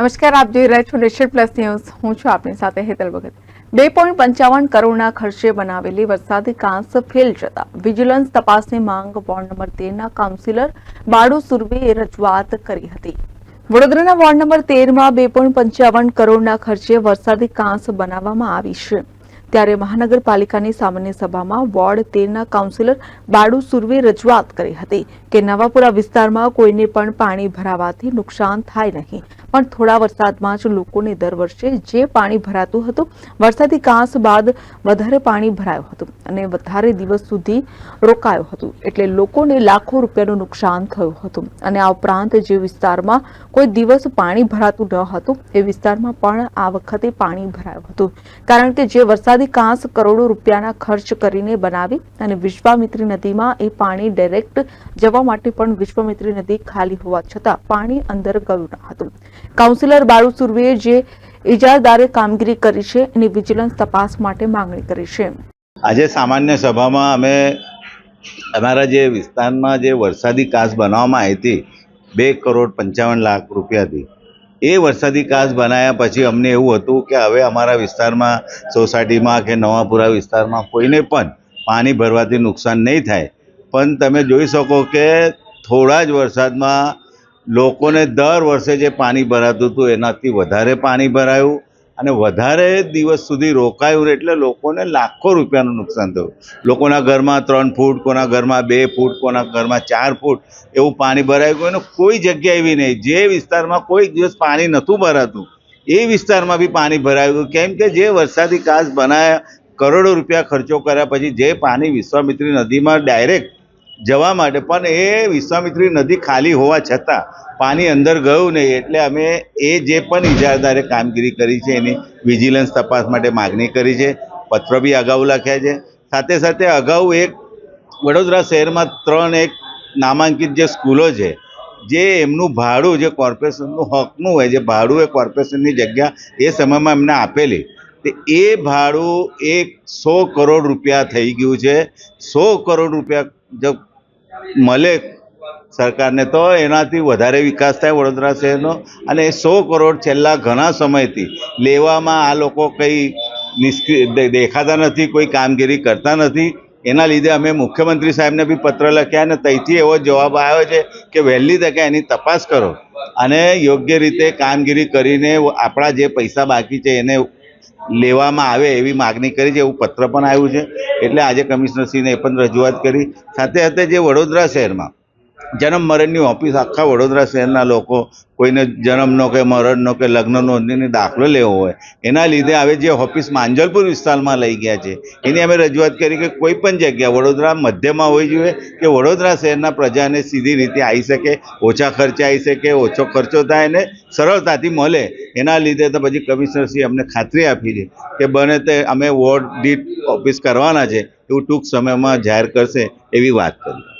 નમસ્કાર, આપ જોઈ રહ્યા છો નેશન પ્લસ ન્યૂઝ. હું છું આપની સાથે હેતલ ભગત. બે પોઈન્ટ પંચાવન કરોડના ખર્ચે બનાવેલી વરસાદી કાંસ ફેલ જતા વિજિલન્સ તપાસની માંગ વોર્ડ નંબર તેરના કાઉન્સિલર બાળુ સુરવીએ રજૂઆત કરી હતી. વડોદરાના વોર્ડ નંબર તેરમાં બે પોઈન્ટ પંચાવન કરોડના ખર્ચે વરસાદી કાંસ બનાવવામાં આવી છે. ત્યારે મહાનગરપાલિકાની સામાન્ય સભામાં વોર્ડ તેરના કાઉન્સિલર બાળુ સુરવે રજૂઆત કરી હતી કે નવાપુરા વિસ્તારમાં કોઈને પણ પાણી ભરાવાથી નુકસાન થાય નહીં. પણ થોડા વરસાદમાં જ લોકોને દર વર્ષે જે પાણી ભરાતું હતું, વરસાદી કાંસ બાદ વધારે પાણી ભરાયું હતું અને વધારે દિવસ સુધી રોકાયું હતું. એટલે લોકોને લાખો રૂપિયાનું નુકસાન થયું હતું. અને આ ઉપરાંત જે વિસ્તારમાં કોઈ દિવસ પાણી ભરાતું ન હતું, એ વિસ્તારમાં પણ આ વખતે પાણી ભરાયું હતું. કારણ કે જે વરસાદી કાંસ કરોડો રૂપિયાના ખર્ચ કરીને બનાવી અને વિશ્વામિત્રી નદીમાં એ પાણી ડાયરેક્ટ જવા માટે પણ વિશ્વામિત્રી નદી ખાલી હોવા છતાં પાણી અંદર ગયું ન હતું. કાઉન્સિલર બાળુ સુરવીએ જે ઇજાદારે કામગીરી કરી છે એની વિજિલન્સ તપાસ માટે માંગણી કરી છે. આજે સામાન્ય સભામાં અમે અમારા જે વિસ્તારમાં જે વરસાદી કાસ બનાવવામાં આવી હતી, બે કરોડ પંચાવન લાખ રૂપિયાથી એ વરસાદી કાસ બનાવ્યા પછી અમને એવું હતું કે હવે અમારા વિસ્તારમાં સોસાયટીમાં કે નવાપુરા વિસ્તારમાં કોઈને પણ પાણી ભરવાથી નુકસાન નહીં થાય. પણ તમે જોઈ શકો કે થોડા જ વરસાદમાં લોકોને દર વર્ષે જે પાણી ભરાતું હતું, એનાથી વધારે પાણી ભરાયું અને વધારે દિવસ સુધી રોકાયું એટલે લોકોને લાખો રૂપિયાનું નુકસાન થયું. લોકોના ઘરમાં ત્રણ ફૂટ, કોના ઘરમાં બે ફૂટ, કોના ઘરમાં ચાર ફૂટ એવું પાણી ભરાયું ગયું અને કોઈ જગ્યા એવી નહીં. જે વિસ્તારમાં કોઈ દિવસ પાણી નહોતું ભરાતું, એ વિસ્તારમાં બી પાણી ભરાયું ગયું કેમ કે જે વરસાદી કાચ બનાવ્યા કરોડો રૂપિયા ખર્ચો કર્યા પછી જે પાણી વિશ્વામિત્રી નદીમાં ડાયરેક્ટ જવા માટે. પણ એ વિશ્વામિત્રી નદી ખાલી હોવા છતાં પાણી અંદર ગયું નહીં. એટલે અમે એ જે પણ ઇજારદારે કામગીરી કરી છે, એની વિજિલન્સ તપાસ માટે માગણી કરી છે. પત્ર બી અગાઉ લખ્યા છે. સાથે સાથે અગાઉ એક વડોદરા શહેરમાં ત્રણ એક નામાંકિત જે સ્કૂલો છે, જે એમનું ભાડું, જે કોર્પોરેશનનું હકનું હોય, જે ભાડું એ કોર્પોરેશનની જગ્યા એ સમયમાં એમને આપેલી. તે એ ભાડું એક સો કરોડ રૂપિયા થઈ ગયું છે. સો કરોડ રૂપિયા મળે સરકારને તો એનાથી વધારે વિકાસ થાય વડોદરા શહેરનો. અને એ સો કરોડ છેલ્લા ઘણા સમયથી લેવામાં આ લોકો કંઈ નિષ્ક્રિય દેખાતા નથી, કોઈ કામગીરી કરતા નથી. એના લીધે અમે મુખ્યમંત્રી સાહેબને બી પત્ર લખ્યા અને ત્યાંથી એવો જવાબ આવ્યો છે કે વહેલી તકે એની તપાસ કરો. અને યોગ્ય રીતે કામગીરી કરીને આપણા જે પૈસા બાકી છે એને લેવામાં આવે એવી માગણી કરી છે, એવું પત્ર પણ આવ્યું છે. એટલે આજે કમિશનરશ્રીને એ પણ રજૂઆત કરી. સાથે સાથે જે વડોદરા શહેરમાં જન્મ મરણની ઓફિસ આખા વડોદરા શહેરના લોકો કોઈને જન્મનો કે મરણનો કે લગ્ન નોંધણીનો દાખલો લેવો હોય. એના લીધે હવે જે ઓફિસ માંજલપુર વિસ્તારમાં લઈ ગયા છે, એની અમે રજૂઆત કરી કે કોઈ પણ જગ્યા વડોદરા મધ્યમાં હોવી જોઈએ કે વડોદરા શહેરના પ્રજાને સીધી રીતે આવી શકે, ઓછા ખર્ચે આવી શકે, ઓછો ખર્ચો થાય અને સરળતાથી મળે. એના લીધે તો પછી કમિશનરશ્રી અમને ખાતરી આપી છે કે બને તે અમે વોર્ડ દીઠ ઓફિસ કરવાના છે, એવું ટૂંક સમયમાં જાહેર કરશે એવી વાત કરી.